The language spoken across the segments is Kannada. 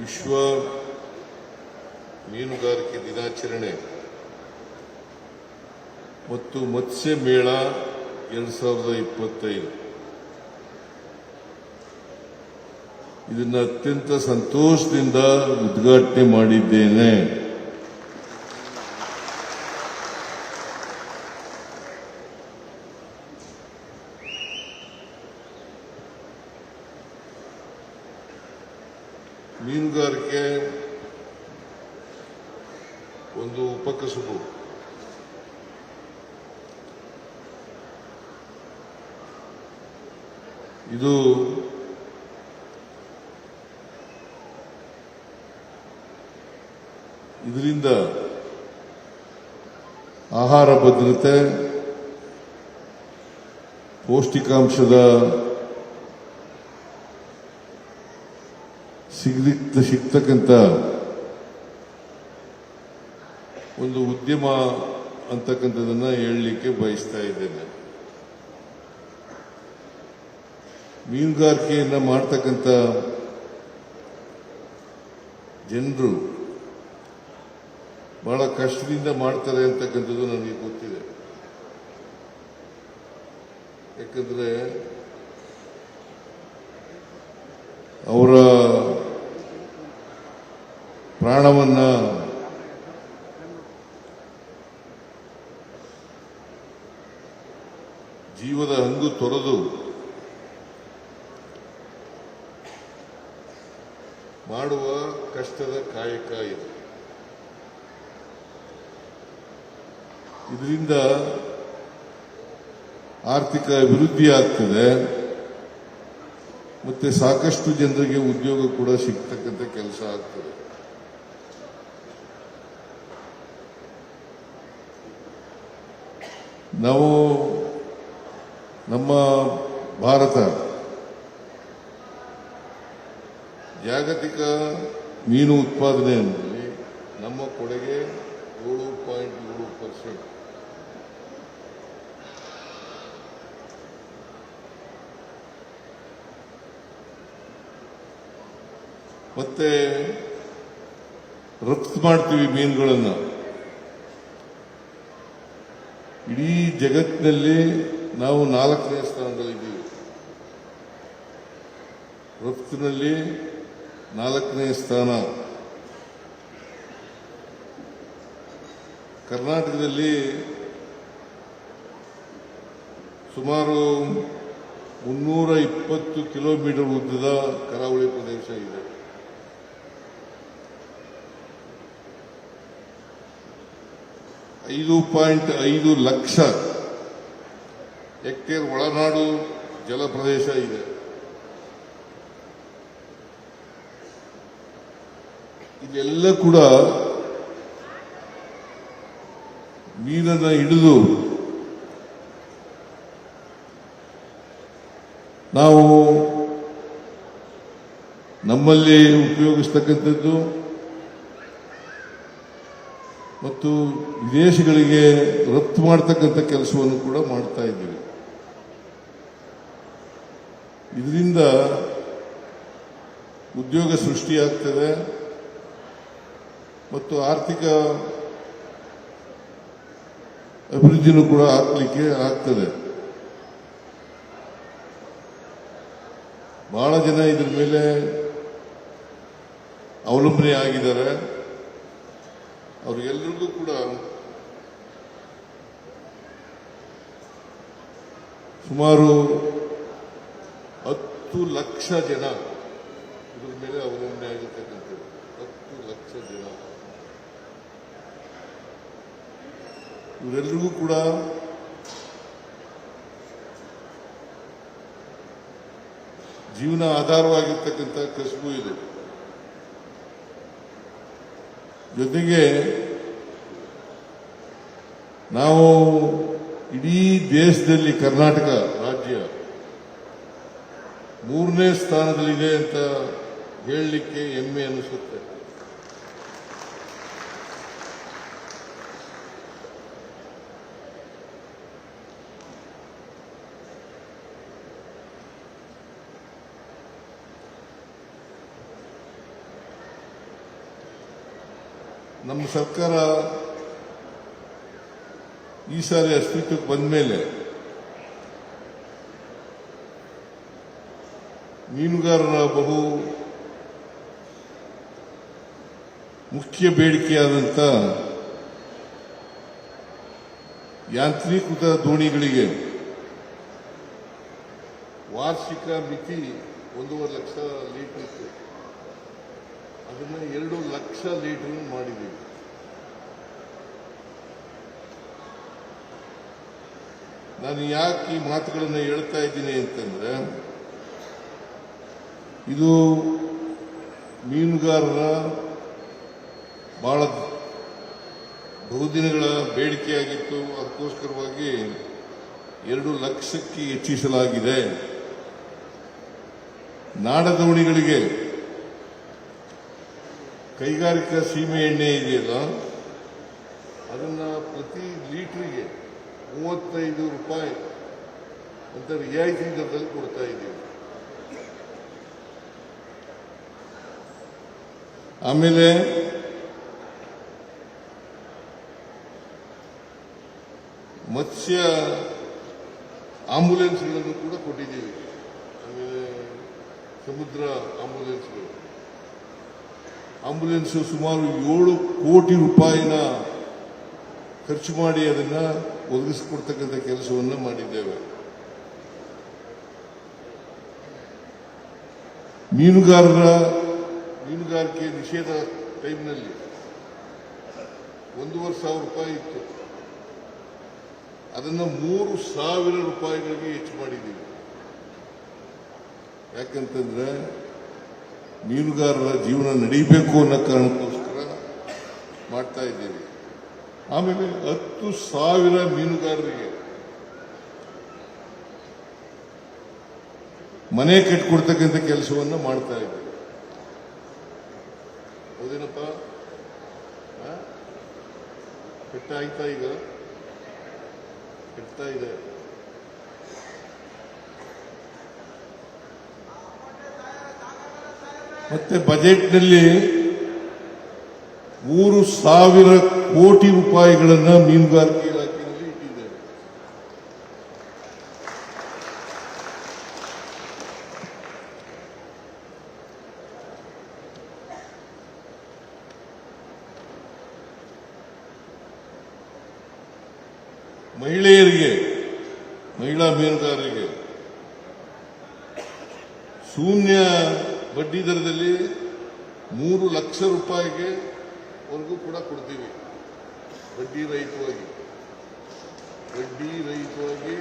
ವಿಶ್ವ ಮೀನುಗಾರಿಕೆ ದಿನಾಚರಣೆ ಮತ್ತು ಮತ್ಸ್ಯ ಮೇಳ ಎರಡು ಸಾವಿರದ ಇಪ್ಪತ್ತೈದು. ಇದನ್ನು ಅತ್ಯಂತ ಸಂತೋಷದಿಂದ ಉದ್ಘಾಟನೆ ಮಾಡಿದ್ದೇನೆ. ಮೀನುಗಾರಿಕೆ ಒಂದು ಉಪಕಸುಬು ಇದು ಇದರಿಂದ ಆಹಾರ ಭದ್ರತೆ ಪೌಷ್ಟಿಕಾಂಶದ ಸಿಗ್ಲಿಕ್ ಸಿಗ್ತಕ್ಕಂಥ ಒಂದು ಉದ್ಯಮ ಅಂತಕ್ಕಂಥದ್ದನ್ನು ಹೇಳಲಿಕ್ಕೆ ಬಯಸ್ತಾ ಇದ್ದೇನೆ. ಮೀನುಗಾರಿಕೆಯನ್ನ ಮಾಡ್ತಕ್ಕಂಥ ಜನರು ಬಹಳ ಕಷ್ಟದಿಂದ ಮಾಡ್ತಾರೆ ಅಂತಕ್ಕಂಥದ್ದು ನನಗೆ ಗೊತ್ತಿದೆ. ಯಾಕಂದರೆ ಅವರ ಪ್ರಾಣವನ್ನ ಜೀವದ ಹಂಗು ತೊರೆದು ಮಾಡುವ ಕಷ್ಟದ ಕಾಯಕ ಇದು. ಇದರಿಂದ ಆರ್ಥಿಕ ಅಭಿವೃದ್ಧಿ ಆಗ್ತದೆ, ಮತ್ತೆ ಸಾಕಷ್ಟು ಜನರಿಗೆ ಉದ್ಯೋಗ ಕೂಡ ಸಿಗ್ತಕ್ಕಂಥ ಕೆಲಸ ಆಗ್ತದೆ. ನಾವು ನಮ್ಮ ಭಾರತ ಜಾಗತಿಕ ಮೀನು ಉತ್ಪಾದನೆಯಲ್ಲಿ ನಮ್ಮ ಕೊಡುಗೆ ಏಳು ಪಾಯಿಂಟ್ ಏಳು ಪರ್ಸೆಂಟ್. ಮತ್ತೆ ರಫ್ತು ಮಾಡ್ತೀವಿ ಮೀನುಗಳನ್ನು. ಇಡೀ ಜಗತ್ತಿನಲ್ಲಿ ನಾವು ನಾಲ್ಕನೇ ಸ್ಥಾನದಲ್ಲಿದ್ದೀವಿ. ರಫ್ತಿನಲ್ಲಿ ನಾಲ್ಕನೇ ಸ್ಥಾನ. ಕರ್ನಾಟಕದಲ್ಲಿ ಸುಮಾರು ಮುನ್ನೂರ ಇಪ್ಪತ್ತು ಕಿಲೋಮೀಟರ್ ಉದ್ದದ ಕರಾವಳಿ ಪ್ರದೇಶ ಇದೆ. ಐದು ಪಾಯಿಂಟ್ ಐದು ಲಕ್ಷ ಹೆಕ್ಟೇರ್ ಒಳನಾಡು ಜಲಪ್ರದೇಶ ಇದೆ. ಇದೆಲ್ಲ ಕೂಡ ಮೀನನ್ನು ಹಿಡಿದು ನಾವು ನಮ್ಮಲ್ಲಿ ಉಪಯೋಗಿಸ್ತಕ್ಕಂಥದ್ದು ಮತ್ತು ವಿದೇಶಗಳಿಗೆ ರಫ್ತು ಮಾಡತಕ್ಕಂಥ ಕೆಲಸವನ್ನು ಕೂಡ ಮಾಡ್ತಾ ಇದ್ದೀವಿ. ಇದರಿಂದ ಉದ್ಯೋಗ ಸೃಷ್ಟಿಯಾಗ್ತದೆ ಮತ್ತು ಆರ್ಥಿಕ ಅಭಿವೃದ್ಧಿನೂ ಕೂಡ ಆಗ್ಲಿಕ್ಕೆ ಆಗ್ತದೆ. ಬಹಳ ಜನ ಇದ್ರ ಮೇಲೆ ಅವಲಂಬನೆ ಆಗಿದ್ದಾರೆ ಅವ್ರಿಗೆಲ್ಲರಿಗೂ ಕೂಡ ಸುಮಾರು ಹತ್ತು ಲಕ್ಷ ಜನ ಇದ್ರ ಮೇಲೆ ಅವಲಂಬನೆ ಆಗಿರ್ತಕ್ಕಂಥದ್ದು ಹತ್ತು ಲಕ್ಷ ಜನ. ಇವರೆಲ್ರಿಗೂ ಕೂಡ ಜೀವನ ಆಧಾರವಾಗಿರ್ತಕ್ಕಂಥ ಕಸಬು ಇದೆ. ಜೊತೆಗೆ ನಾವು ಇಡೀ ದೇಶದಲ್ಲಿ ಕರ್ನಾಟಕ ರಾಜ್ಯ ಮೂರನೇ ಸ್ಥಾನದಲ್ಲಿದೆ ಅಂತ ಹೇಳಲಿಕ್ಕೆ ಹೆಮ್ಮೆ ಅನಿಸುತ್ತೆ. ನಮ್ಮ ಸರ್ಕಾರ ಈ ಸಾರಿ ಅಸ್ತಿತ್ವಕ್ಕೆ ಬಂದ ಮೇಲೆ ಮೀನುಗಾರರ ಬಹು ಮುಖ್ಯ ಬೇಡಿಕೆಯಾದಂಥ ಯಾಂತ್ರೀಕೃತ ದೋಣಿಗಳಿಗೆ ವಾರ್ಷಿಕ ಮಿತಿ ಒಂದೂವರೆ ಲಕ್ಷ ಲೀಟರ್ ಇತ್ತು. ಅದನ್ನು ಎರಡು ಲಕ್ಷ ಲೀಟರ್ ಮಾಡಿದ್ದೀವಿ. ನಾನು ಯಾಕೆ ಈ ಮಾತುಗಳನ್ನು ಹೇಳ್ತಾ ಇದ್ದೀನಿ ಅಂತಂದ್ರೆ, ಇದು ಮೀನುಗಾರರ ಬಹಳ ಬಹುದಿನಗಳ ಬೇಡಿಕೆಯಾಗಿತ್ತು. ಅದಕ್ಕೋಸ್ಕರವಾಗಿ ಎರಡು ಲಕ್ಷಕ್ಕೆ ಹೆಚ್ಚಿಸಲಾಗಿದೆ. ನಾಡದೋಣಿಗಳಿಗೆ ಕೈಗಾರಿಕಾ ಸೀಮೆ ಎಣ್ಣೆ ಇದೆಯಲ್ಲ, ಅದನ್ನು ಪ್ರತಿ ಲೀಟರ್ಗೆ ಮೂವತ್ತೈದು ರೂಪಾಯಿ ಅಂತ ರಿಯಾಯಿತಿ ದರದಲ್ಲಿ ಕೊಡ್ತಾ ಇದ್ದೀವಿ. ಆಮೇಲೆ ಮತ್ಸ್ಯ ಆಂಬುಲೆನ್ಸ್ಗಳನ್ನು ಕೂಡ ಕೊಟ್ಟಿದ್ದೀವಿ. ಆಮೇಲೆ ಸಮುದ್ರ ಆಂಬುಲೆನ್ಸ್ಗಳು. ಆಂಬುಲೆನ್ಸ್ ಸುಮಾರು ಏಳು ಕೋಟಿ ರೂಪಾಯಿನ ಖರ್ಚು ಮಾಡಿ ಅದನ್ನು ಒದಗಿಸಿಕೊಡ್ತಕ್ಕಂಥ ಕೆಲಸವನ್ನು ಮಾಡಿದ್ದೇವೆ. ಮೀನುಗಾರರ ಮೀನುಗಾರಿಕೆ ನಿಷೇಧ ಟೈಮ್ನಲ್ಲಿ ಒಂದೂವರೆ ಸಾವಿರ ರೂಪಾಯಿ ಇತ್ತು. ಅದನ್ನು ಮೂರು ಸಾವಿರ ರೂಪಾಯಿಗಳಿಗೆ ಹೆಚ್ಚು ಮಾಡಿದ್ದೀವಿ. ಯಾಕಂತಂದ್ರೆ ಮೀನುಗಾರರ ಜೀವನ ನಡೀಬೇಕು ಅನ್ನೋ ಕಾರಣಕ್ಕೋಸ್ಕರ ಮಾಡ್ತಾ ಇದ್ದೀವಿ. ಆಮೇಲೆ ಹತ್ತು ಸಾವಿರ ಮೀನುಗಾರರಿಗೆ. ಮನೆ ಕಟ್ಕೊಡ್ತಕ್ಕಂಥ ಕೆಲಸವನ್ನು ಮಾಡ್ತಾ ಇದ್ದೀವಿ ಹೌದೇನಪ್ಪ? ಕೆಟ್ಟಾಯ್ತಾ ಈಗ? ಕೆಟ್ತಾ ಇದೆ. ಮತ್ತೆ ಬಜೆಟ್ನಲ್ಲಿ ಮೂರು ಸಾವಿರ ಕೋಟಿ ರೂಪಾಯಿಗಳನ್ನ ಮೀನುಗಾರಿಕೆ ಇಲಾಖೆಯಲ್ಲಿ ಇಟ್ಟಿದ್ದೇವೆ ಮಹಿಳೆಯರಿಗೆ, ಮಹಿಳಾ ಮೀನುಗಾರರಿಗೆ ಶೂನ್ಯ ಬಡ್ಡಿ ದರದಲ್ಲಿ ಮೂರು ಲಕ್ಷ ರೂಪಾಯಿಗೆ ವರೆಗೂ ಕೂಡ ಕೊಡ್ತೀವಿ. ಬಡ್ಡಿ ರಹಿತವಾಗಿ. ಬಡ್ಡಿ ರಹಿತವಾಗಿ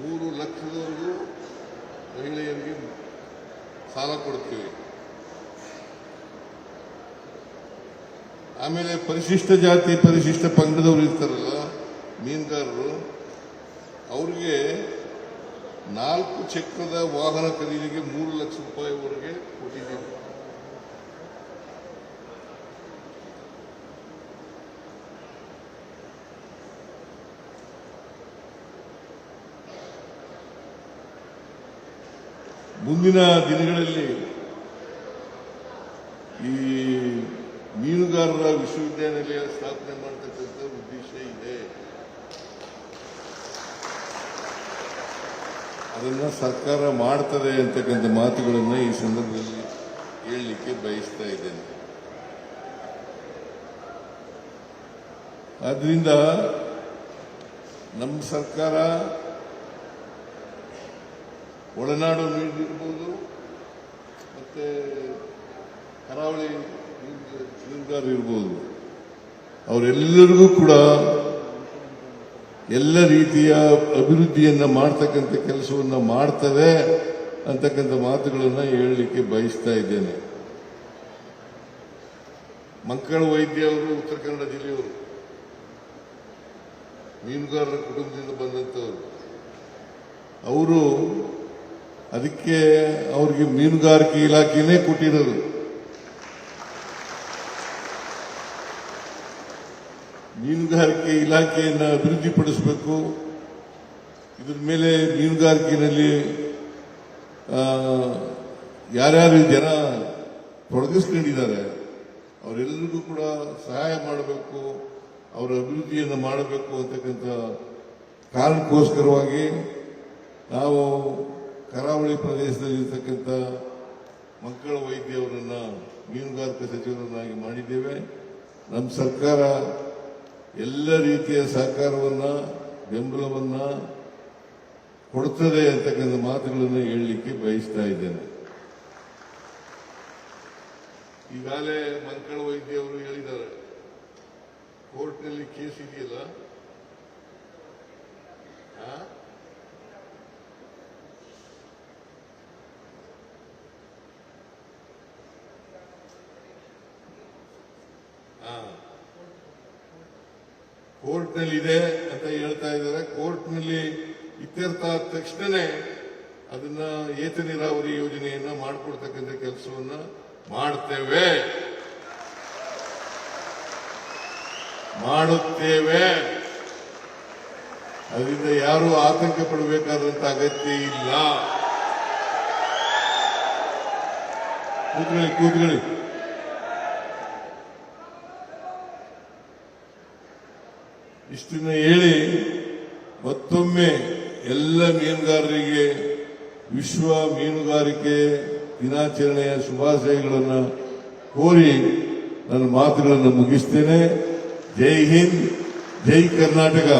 ಮೂರು ಲಕ್ಷದವರೆಗೂ ಮಹಿಳೆಯರಿಗೆ ಸಾಲ ಕೊಡ್ತೀವಿ. ಆಮೇಲೆ ಪರಿಶಿಷ್ಟ ಜಾತಿ, ಪರಿಶಿಷ್ಟ ಪಂಗಡದವರು ಇರ್ತಾರಲ್ಲ, ಮೀನುಗಾರರು, ಅವ್ರಿಗೆ ನಾಲ್ಕು ಚಕ್ರದ ವಾಹನ ಖರೀದಿಗೆ ಮೂರು ಲಕ್ಷ ರೂಪಾಯಿವರೆಗೆ ಕೊಟ್ಟಿದ್ದೀವಿ. ಮುಂದಿನ ದಿನಗಳಲ್ಲಿ ಈ ಮೀನುಗಾರರ ವಿಶ್ವವಿದ್ಯಾನಿಲಯ ಸ್ಥಾಪನೆ ಮಾಡತಕ್ಕಂಥ ಉದ್ದೇಶ ಇದೆ. ಅದನ್ನು ಸರ್ಕಾರ ಮಾಡ್ತದೆ ಅಂತಕ್ಕಂಥ ಮಾತುಗಳನ್ನು ಈ ಸಂದರ್ಭದಲ್ಲಿ ಹೇಳಲಿಕ್ಕೆ ಬಯಸ್ತಾ ಇದ್ದೇನೆ. ಆದ್ರಿಂದ ನಮ್ಮ ಸರ್ಕಾರ ಒಳನಾಡು ಮೀನಿರ್ಬೋದು ಮತ್ತೆ ಕರಾವಳಿ ಮೀನು- ಮೀನುಗಾರರು ಇರ್ಬೋದು ಅವರೆಲ್ಲರಿಗೂ ಕೂಡ ಎಲ್ಲ ರೀತಿಯ ಅಭಿವೃದ್ಧಿಯನ್ನು ಮಾಡ್ತಕ್ಕಂಥ ಕೆಲಸವನ್ನ ಮಾಡ್ತವೆ ಅಂತಕ್ಕಂಥ ಮಾತುಗಳನ್ನು ಹೇಳಲಿಕ್ಕೆ ಬಯಸ್ತಾ ಇದ್ದೇನೆ. ಮಂಕಳ ವೈದ್ಯ ಅವರು ಉತ್ತರ ಕನ್ನಡ ಜಿಲ್ಲೆಯವರು, ಮೀನುಗಾರರ ಕುಟುಂಬದಿಂದ ಬಂದಂಥವರು, ಅವರು ಅದಕ್ಕೆ ಅವ್ರಿಗೆ ಮೀನುಗಾರಿಕೆ ಇಲಾಖೆನೇ ಕೊಟ್ಟಿರೋದು. ಮೀನುಗಾರಿಕೆ ಇಲಾಖೆಯನ್ನು ಅಭಿವೃದ್ಧಿಪಡಿಸಬೇಕು. ಇದ್ರ ಮೇಲೆ ಮೀನುಗಾರಿಕೆಯಲ್ಲಿ ಯಾರ್ಯಾರು ಜನ ತೊಡಗಿಸ್ಕೊಂಡಿದ್ದಾರೆ, ಅವರೆಲ್ಲರಿಗೂ ಕೂಡ ಸಹಾಯ ಮಾಡಬೇಕು, ಅವರ ಅಭಿವೃದ್ಧಿಯನ್ನು ಮಾಡಬೇಕು ಅಂತಕ್ಕಂಥ ಕಾರಣಕ್ಕೋಸ್ಕರವಾಗಿ ನಾವು ಕರಾವಳಿ ಪ್ರದೇಶದಲ್ಲಿರ್ತಕ್ಕಂಥ ಮಕ್ಕಳ ವೈದ್ಯವರನ್ನ, ಮೀನುಗಾರಿಕೆ ಸಚಿವರನ್ನಾಗಿ ಮಾಡಿದ್ದೇವೆ. ನಮ್ಮ ಸರ್ಕಾರ ಎಲ್ಲ ರೀತಿಯ ಸಹಕಾರವನ್ನು, ಬೆಂಬಲವನ್ನು ಕೊಡ್ತದೆ ಅಂತಕ್ಕಂಥ ಮಾತುಗಳನ್ನು ಹೇಳಲಿಕ್ಕೆ ಬಯಸ್ತಾ ಇದ್ದೇನೆ. ಈಗಾಗಲೇ ಮಕ್ಕಳ ವೈದ್ಯವರು ಹೇಳಿದ್ದಾರೆ. ಕೋರ್ಟ್ನಲ್ಲಿ ಕೇಸ್ ಇದೆಯಲ್ಲ? ಕೋರ್ಟ್ನಲ್ಲಿ ಇದೆ ಅಂತ ಹೇಳ್ತಾ ಇದ್ದಾರೆ. ಕೋರ್ಟ್ನಲ್ಲಿ ಇತ್ಯರ್ಥ ಆದ ತಕ್ಷಣನೇ ಅದನ್ನ ಏತ ನೀರಾವರಿ ಯೋಜನೆಯನ್ನ ಮಾಡಿಕೊಡ್ತಕ್ಕಂಥ ಕೆಲಸವನ್ನ ಮಾಡ್ತೇವೆ. ಮಾಡುತ್ತೇವೆ. ಅದರಿಂದ ಯಾರು ಆತಂಕ ಪಡಬೇಕಾದಂತ ಅಗತ್ಯ ಇಲ್ಲ. ಕೂತ್ಕೊಳ್ಳಿ ಕೂತ್ಕೊಳ್ಳಿ. ಇಷ್ಟನ್ನ ಹೇಳಿ ಮತ್ತೊಮ್ಮೆ ಎಲ್ಲ ಮೀನುಗಾರರಿಗೆ ವಿಶ್ವ ಮೀನುಗಾರಿಕೆ ದಿನಾಚರಣೆಯ ಶುಭಾಶಯಗಳನ್ನು ಕೋರಿ ನನ್ನ ಮಾತುಗಳನ್ನು ಮುಗಿಸ್ತೇನೆ. ಜೈ ಹಿಂದ್, ಜೈ ಕರ್ನಾಟಕ.